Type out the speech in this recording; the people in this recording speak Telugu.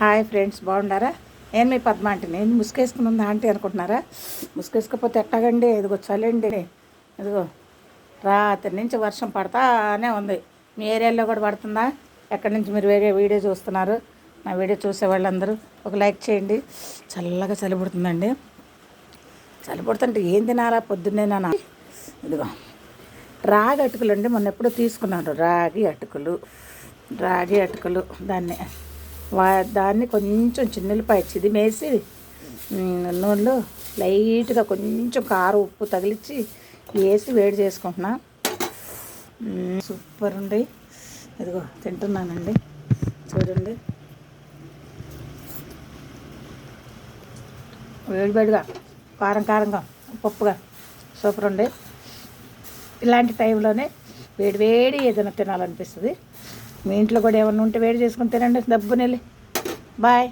హాయ్ ఫ్రెండ్స్ బాగున్నారా? నేను మీ పద్మ అంటే నేను ముసుకేసుకుని ఉందా ఆంటీ అనుకుంటున్నారా? ముసుకేసుకోకపోతే ఎట్టాగండి? ఇదిగో చలండి ఇదిగో రాత్రి నుంచి వర్షం పడతానే ఉంది. మీ ఏరియాలో కూడా పడుతుందా? ఎక్కడి నుంచి మీరు వేరే వీడియో చూస్తున్నారు? నా వీడియో చూసే వాళ్ళందరూ ఒక లైక్ చేయండి. చల్లగా చలి పుడుతుందండి చలి పుడుతుంటే ఏం తినాలా? పొద్దున్నే నా ఇదిగో రాగి అటుకులు అండి. మొన్న ఎప్పుడో తీసుకున్నాను. రాగి అటుకులు. రాగి అటుకులు. దాన్ని దాన్ని కొంచెం చిన్నులపాయ చిదిమేసి నూనెలో లైట్గా కొంచెం కారం ఉప్పు తగిలించి వేసి వేడి చేసుకుంటున్నా. సూపర్ ఉంది. ఇదిగో తింటున్నానండి. చూడండి. వేడివేడిగా కారం కారంగా పప్పుగా. సూపర్ ఉంది. ఇలాంటి టైంలోనే వేడివేడి ఏదైనా తినాలనిపిస్తుంది. మీ ఇంట్లో కూడా ఏమన్నా ఉంటే వేడి చేసుకుని తినండి. దబ్బునెళ్ళి బాయ్.